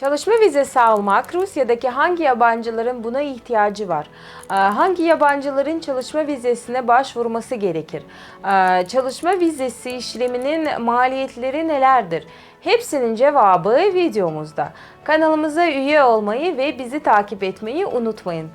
Çalışma vizesi almak Rusya'daki hangi yabancıların buna ihtiyacı var? Ee, Hangi yabancıların çalışma vizesine başvurması gerekir? Ee, Çalışma vizesi işleminin maliyetleri nelerdir? Hepsinin cevabı videomuzda. Kanalımıza üye olmayı ve bizi takip etmeyi unutmayın.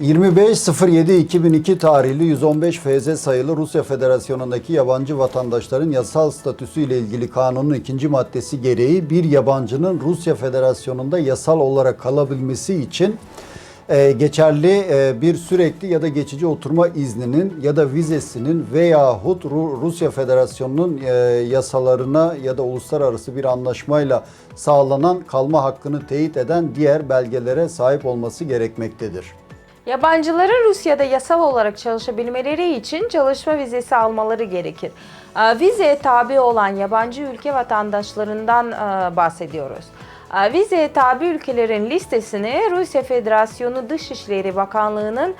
...25.07.2002 tarihli 115 FZ sayılı Rusya Federasyonu'ndaki yabancı vatandaşların yasal statüsü ile ilgili kanunun ikinci maddesi gereği bir yabancının Rusya Federasyonu'nda yasal olarak kalabilmesi için e, geçerli e, bir sürekli ya da geçici oturma izninin ya da vizesinin veyahut Ru- Rusya Federasyonu'nun e, yasalarına ya da uluslararası bir anlaşmayla sağlanan kalma hakkını teyit eden diğer belgelere sahip olması gerekmektedir. Yabancıların Rusya'da yasal olarak çalışabilmeleri için çalışma vizesi almaları gerekir. Ee, Vizeye tabi olan yabancı ülke vatandaşlarından e, bahsediyoruz. Ee, Vizeye tabi ülkelerin listesini Rusya Federasyonu Dışişleri Bakanlığı'nın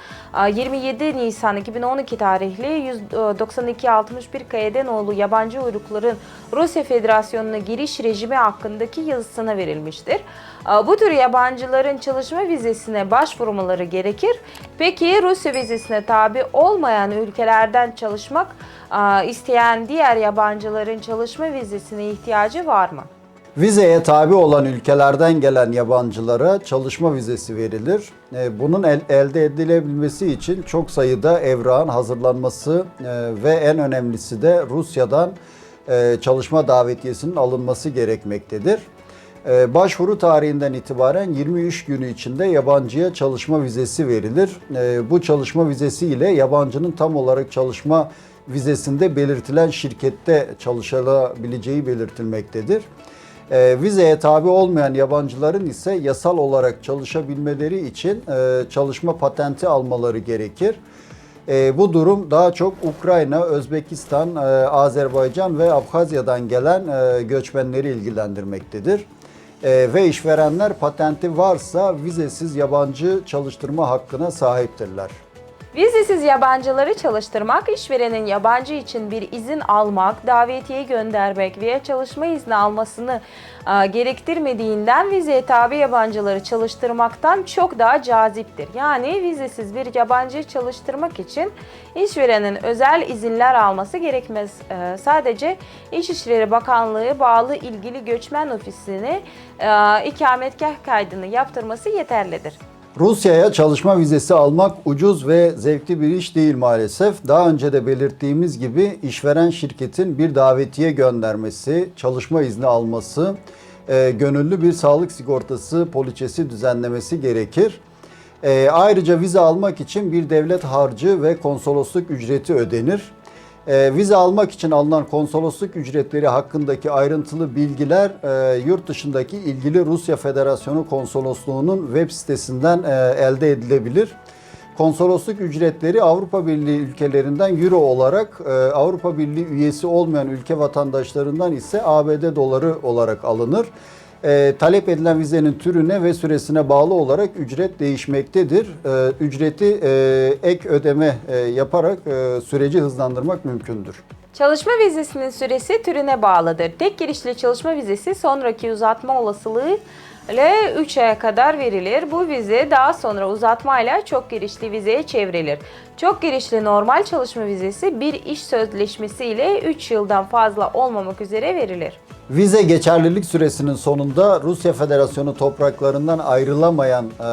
e, 27 Nisan 2012 tarihli 192-61 Kayedenoğlu yabancı uyrukların Rusya Federasyonu'na giriş rejimi hakkındaki yazısına verilmiştir. Ee, Bu tür yabancıların çalışma vizesine başvurmaları gerekir. Peki Rusya vizesine tabi olmayan ülkelerden çalışmak e, isteyen diğer yabancıların çalışma vizesine ihtiyacı var mı? Vizeye tabi olan ülkelerden gelen yabancılara çalışma vizesi verilir. E, Bunun el- elde edilebilmesi için çok sayıda evrağın hazırlanması e, ve en önemlisi de Rusya'dan e, çalışma davetiyesinin alınması gerekmektedir. Başvuru tarihinden itibaren 23 günü içinde yabancıya çalışma vizesi verilir. Bu çalışma vizesi ile yabancının tam olarak çalışma vizesinde belirtilen şirkette çalışabileceği belirtilmektedir. E, vizeye tabi olmayan yabancıların ise yasal olarak çalışabilmeleri için e, çalışma patenti almaları gerekir. E, bu durum daha çok Ukrayna, Özbekistan, e, Azerbaycan ve Abhazya'dan gelen e, göçmenleri ilgilendirmektedir. E, ve işverenler patenti varsa vizesiz yabancı çalıştırma hakkına sahiptirler. Vizesiz yabancıları çalıştırmak, işverenin yabancı için bir izin almak, davetiye göndermek veya çalışma izni almasını e, gerektirmediğinden vizeye tabi yabancıları çalıştırmaktan çok daha caziptir. Yani vizesiz bir yabancıyı çalıştırmak için işverenin özel izinler alması gerekmez. E, sadece İçişleri Bakanlığı bağlı ilgili göçmen ofisine e, ikametgah kaydını yaptırması yeterlidir. Rusya'ya çalışma vizesi almak ucuz ve zevkli bir iş değil maalesef. Daha önce de belirttiğimiz gibi işveren şirketin bir davetiye göndermesi, çalışma izni alması, e, gönüllü bir sağlık sigortası poliçesi düzenlemesi gerekir. E, ayrıca vize almak için bir devlet harcı ve konsolosluk ücreti ödenir. E, vize almak için alınan konsolosluk ücretleri hakkındaki ayrıntılı bilgiler e, yurt dışındaki ilgili Rusya Federasyonu Konsolosluğu'nun web sitesinden e, elde edilebilir. Konsolosluk ücretleri Avrupa Birliği ülkelerinden euro olarak, e, Avrupa Birliği üyesi olmayan ülke vatandaşlarından ise ABD doları olarak alınır. E, talep edilen vizenin türüne ve süresine bağlı olarak ücret değişmektedir. E, ücreti e, ek ödeme e, yaparak e, süreci hızlandırmak mümkündür. Çalışma vizesinin süresi türüne bağlıdır. Tek girişli çalışma vizesi sonraki uzatma olasılığı ile 3 aya kadar verilir. Bu vize daha sonra uzatmayla çok girişli vizeye çevrilir. Çok girişli normal çalışma vizesi bir iş sözleşmesi ile 3 yıldan fazla olmamak üzere verilir. Vize geçerlilik süresinin sonunda Rusya Federasyonu topraklarından ayrılamayan e,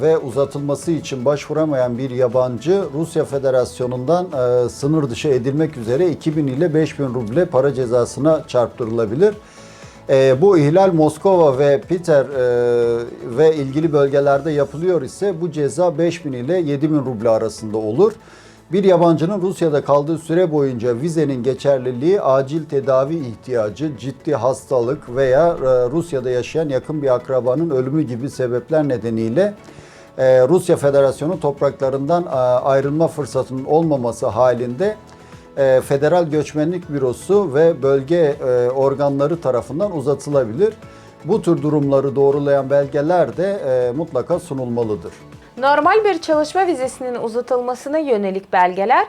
ve uzatılması için başvuramayan bir yabancı Rusya Federasyonu'ndan e, sınır dışı edilmek üzere 2000 ile 5000 ruble para cezasına çarptırılabilir. E, bu ihlal Moskova ve Peter e, ve ilgili bölgelerde yapılıyor ise bu ceza 5000 ile 7000 ruble arasında olur. Bir yabancının Rusya'da kaldığı süre boyunca vizenin geçerliliği acil tedavi ihtiyacı, ciddi hastalık veya e, Rusya'da yaşayan yakın bir akrabanın ölümü gibi sebepler nedeniyle e, Rusya Federasyonu topraklarından ayrılma fırsatının olmaması halinde e, Federal Göçmenlik Bürosu ve bölge e, organları tarafından uzatılabilir. Bu tür durumları doğrulayan belgeler de e, mutlaka sunulmalıdır. Normal bir çalışma vizesinin uzatılmasına yönelik belgeler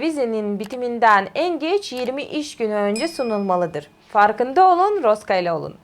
vizenin bitiminden en geç 20 iş günü önce sunulmalıdır. Farkında olun, Roska ile olun.